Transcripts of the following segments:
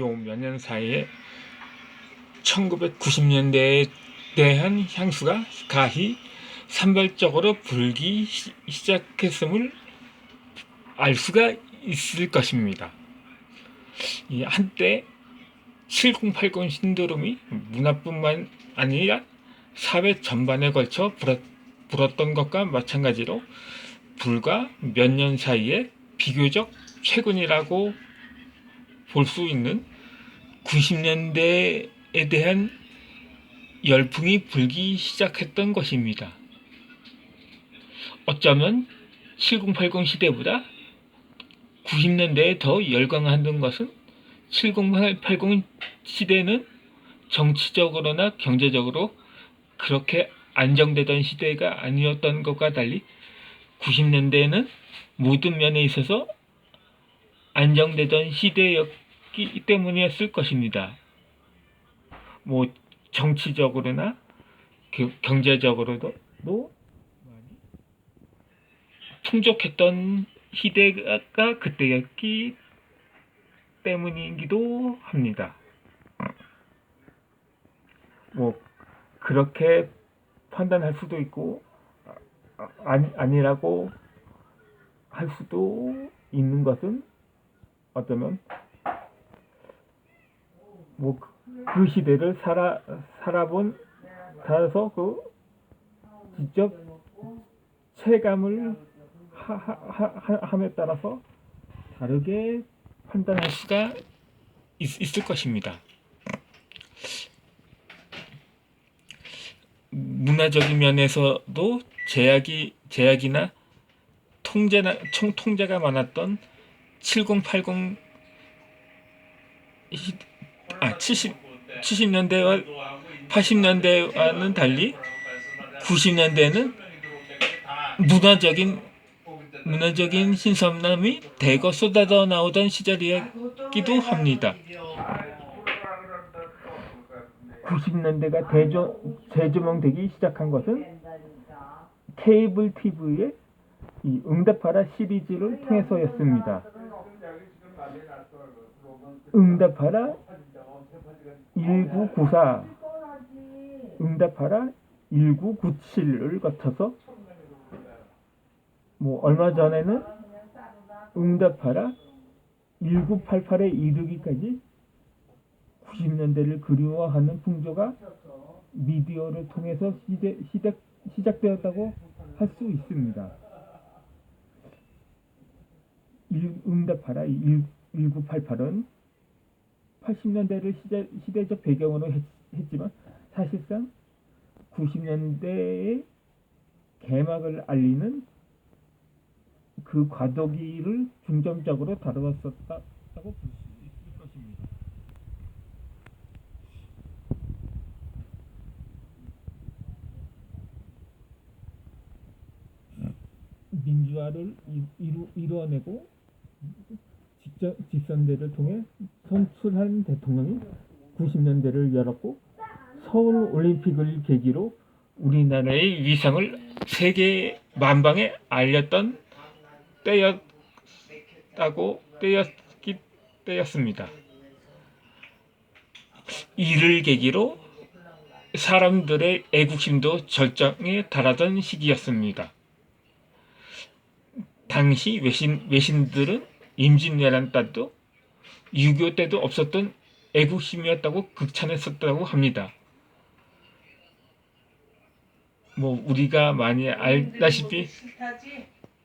요몇년 사이에 1990년대에 대한 향수가 가히 산발적으로 불기 시- 시작했음을 알 수가 있을 것입니다. 이 한때 7080 신드롬이 문화뿐만 아니라 사회 전반에 걸쳐 불었, 불었던 것과 마찬가지로 불과 몇 년 사이에 비교적 최근이라고 볼 수 있는 90년대에 대한 열풍이 불기 시작했던 것입니다. 어쩌면 7080 시대보다 90년대에 더 열광하던 것은 7080 시대는 정치적으로나 경제적으로 그렇게 안정되던 시대가 아니었던 것과 달리 90년대에는 모든 면에 있어서 안정되던 시대였 기 때문이었을 것입니다. 뭐 정치적으로나 그 경제적으로도 많이 풍족했던 시대가 그때였기 때문이기도 합니다. 뭐 그렇게 판단할 수도 있고 아, 아니, 아니라고 할 수도 있는 것은 어쩌면 뭐 그 시대를 살아 살아본 살아서 그 직접 체감을 함에 따라서 다르게 판단할 수가 있, 있을 것입니다. 문화적인 면에서도 제약이 제약이나 통제나 총 통제가 많았던 7080 시- 아 70, 70년대와 80년대와는 달리 90년대는 문화적인 문화적인 신선함이 대거 쏟아져 나오던 시절이었기도 합니다. 90년대가 대조, 재조명되기 시작한 것은 케이블 TV의 이 응답하라 시리즈를 통해서였습니다. 응답하라 1994, 응답하라. 1997을 거쳐서 뭐 얼마 전에는 응답하라. 1988에 이르기까지 90년대를 그리워하는 풍조가 미디어를 통해서 시대, 시작, 시작되었다고 할 수 있습니다. 일- 응답하라. 1, 1988은 80년대를 시대, 시대적 배경으로 했, 했지만 사실상 90년대의 개막을 알리는 그 과도기를 중점적으로 다루었었다고 볼 수 있을 것입니다. 민주화를 이- 이루, 이루어내고 직접 직선제를 통해 선출한 대통령이 90년대를 열었고 서울 올림픽을 계기로 우리나라의 위상을 세계 만방에 알렸던 때였다고 때였기 때였습니다. 이를 계기로 사람들의 애국심도 절정에 달하던 시기였습니다. 당시 외신 외신들은 임진왜란 때도 6.25 때도 없었던 애국심이었다고 극찬했었다고 합니다. 뭐 우리가 많이 알다시피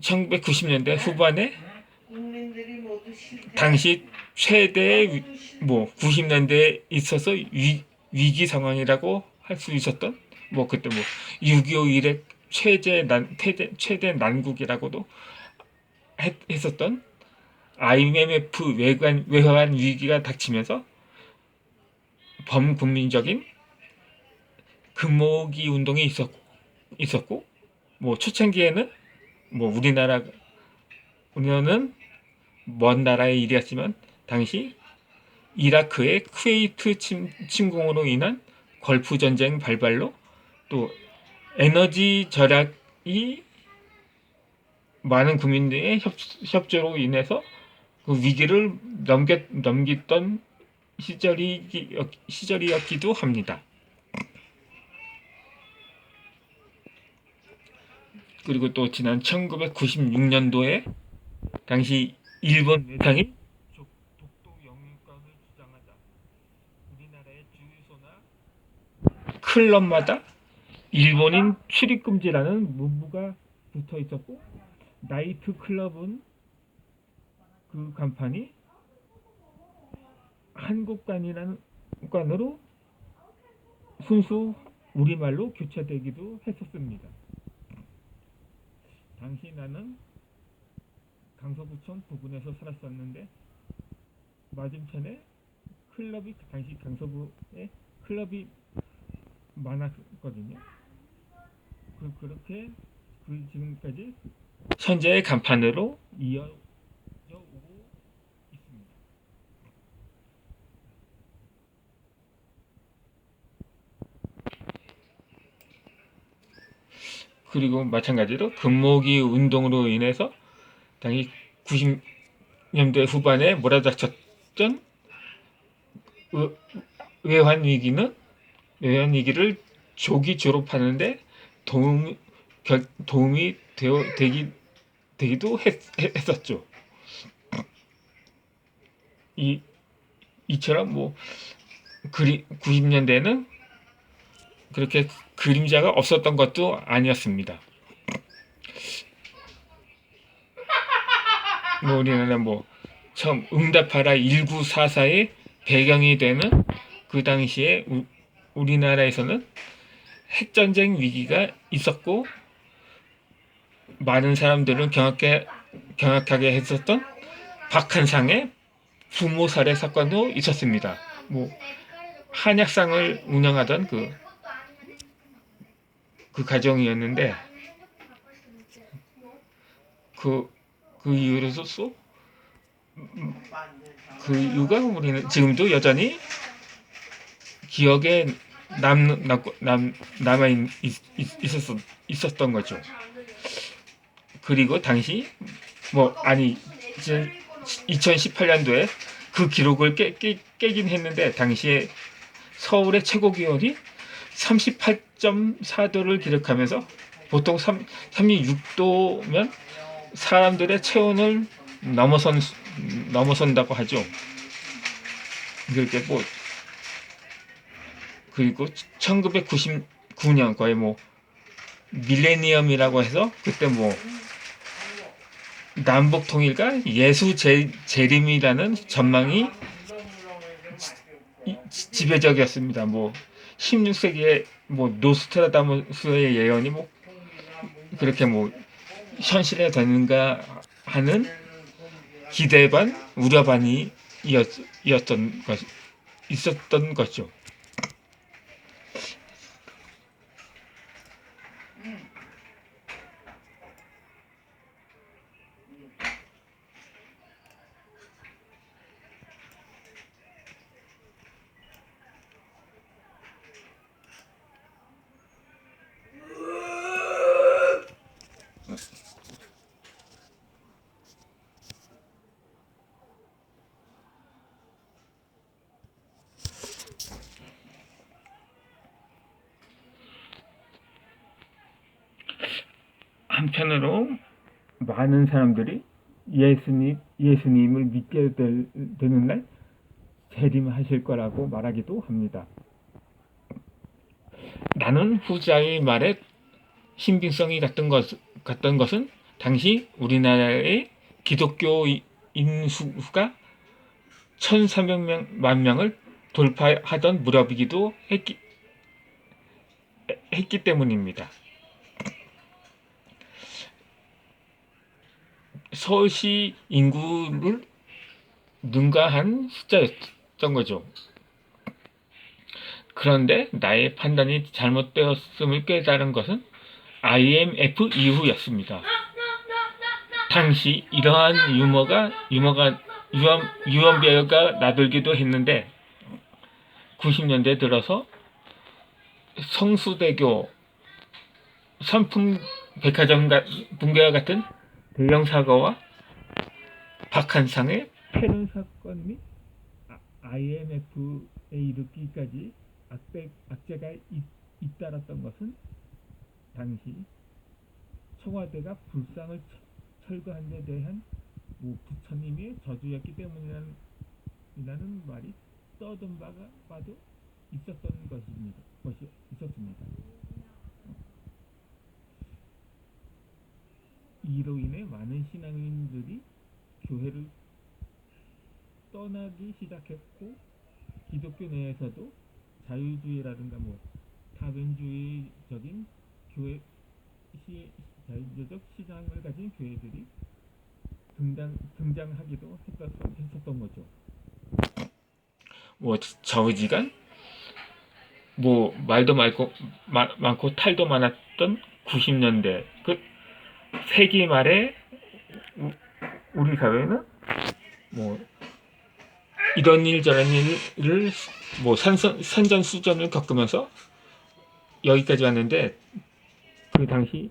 1990년대 후반에. 당시 최대의 위- 뭐 90년대에 있어서 위, 위기 상황이라고 할 수 있었던 뭐 그때 뭐 6.25 이래 최대 난 최대, 최대 난국이라고도 했, 했었던 IMF 외관 외환 위기가 닥치면서 범국민적인 금모기 운동이 있었, 있었고 뭐 초창기에는 뭐 우리나라 우리는 먼 나라의 일이었지만 당시 이라크의 쿠웨이트 침, 침공으로 인한 걸프 전쟁 발발로 또 에너지 절약이 많은 국민들의 협, 협조로 인해서 그 위기를 넘겨, 넘겼던 시절이 시절이었기도 합니다. 그리고 또 지난 1996년도에 당시 일본 외상이 족- 독도 영유권을 주장하자 우리나라의 주유소나 클럽마다 일본인 출입 금지라는 문구가 붙어 있었고 나이트 클럽은 그 간판이 한국관이라는 관으로 순수 우리말로 교체되기도 했었습니다. 당시 나는 강서구청 부근에서 살았었는데 맞은편에 클럽이 당시 강서구에 클럽이 많았거든요. 그 그렇게 그 지금까지 현재의 간판으로 이어져 오고 있습니다. 그리고 마찬가지로 금모기 운동으로 인해서 당시 90년대 후반에 몰아닥쳤던 의- 외환 위기는 외환 위기를 조기 졸업하는데 도움 결, 도움이 되어 되기 되기도 했, 었죠 이 이처럼 뭐 그리 90년대에는 그렇게 그림자가 없었던 것도 아니었습니다. 뭐 우리나라 뭐 처음 응답하라 1944의 배경이 되는 그 당시에 우, 우리나라에서는 핵전쟁 위기가 있었고 많은 사람들은 경악해, 경악하게 했었던 박한상의 부모 살해 사건도 있었습니다. 뭐 한약상을 운영하던 그, 그 가정이었는데 그, 그 이유로서 그 이유가 우리는 지금도 여전히 기억에 남, 남, 남, 남아 있, 있, 있었, 있었던 거죠. 그리고 당시 뭐 아니 2018년도에 그 기록을 깨, 깨, 깨긴 했는데 당시에 서울의 최고 기온이 38.4도를 기록하면서 보통 3, 36도면 사람들의 체온을 넘어선 넘어선다고 하죠. 그렇게 뭐 그리고 1999년 거의 뭐 밀레니엄이라고 해서 그때 뭐 남북 통일과 예수 재, 재림이라는 전망이 이- 지- 지배적이었습니다. 뭐 16세기에 뭐 노스트라다무스의 예언이 뭐 그렇게 뭐 현실에 되는가 하는 기대 반 우려 반이 이었, 이었던 것 있었던 거죠. 한편으로 많은 사람들이 예수님 예수님을 믿게 될, 되는 날 재림하실 거라고 말하기도 합니다. 나는 후자의 말에 신빙성이 같은 것 같던 것은 당시 우리나라의 기독교 인수가 1,300만 명을 돌파하던 무렵이기도 했기, 했기 때문입니다. 서울시 인구를 능가한 숫자였던 거죠. 그런데 나의 판단이 잘못되었음을 깨달은 것은 IMF 이후였습니다. 당시 이러한 유머가 유머가 유언 유언비어가 나돌기도 했는데 90년대 들어서 성수대교 선풍 백화점 가- 붕괴와 같은 대형 사고와 박한상의 패륜 사건 및 아, IMF에 이르기까지 악백, 악재가 잇, 잇따랐던 것은 당시 청와대가 불상을 처- 철거한 데 대한 뭐 부처님의 저주였기 때문이라는 이라는 말이 떠든 바가 봐도 있었던 것입니다. 것이 있었습니다. 이로 인해 많은 신앙인들이 교회를 떠나기 시작했고 기독교 내에서도 자유주의라든가 뭐 다변주의적인 교회 시, 자유주의적 시장을 가진 교회들이 등장 등장하기도 했었던, 했었던 거죠. 뭐 저지간 뭐 말도 많고 마, 많고 탈도 많았던 90년대 그 세기 말에 우- 우리 사회는 뭐 이런 일 저런 일을 뭐 산선, 산전수전을 겪으면서 여기까지 왔는데 그 당시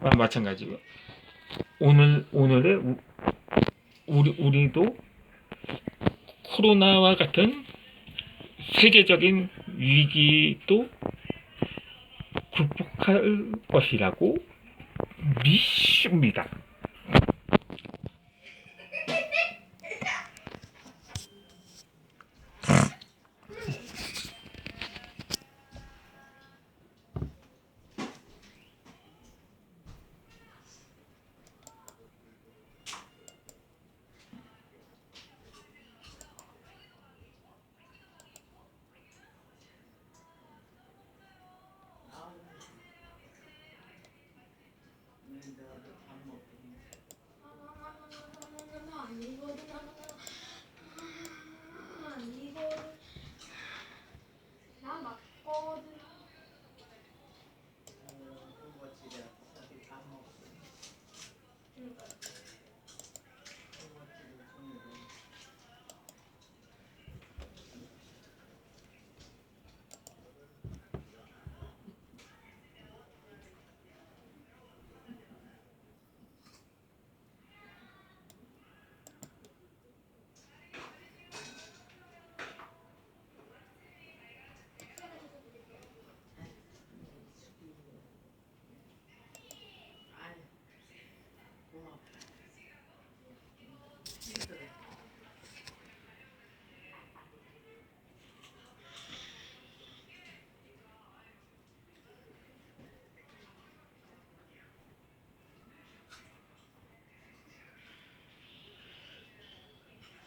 와 마찬가지고. 오늘 오늘의 우, 우리 우리도 코로나와 같은 세계적인 위기도 극복할 것이라고 믿습니다.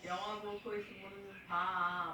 영화 보고 있으면 봐.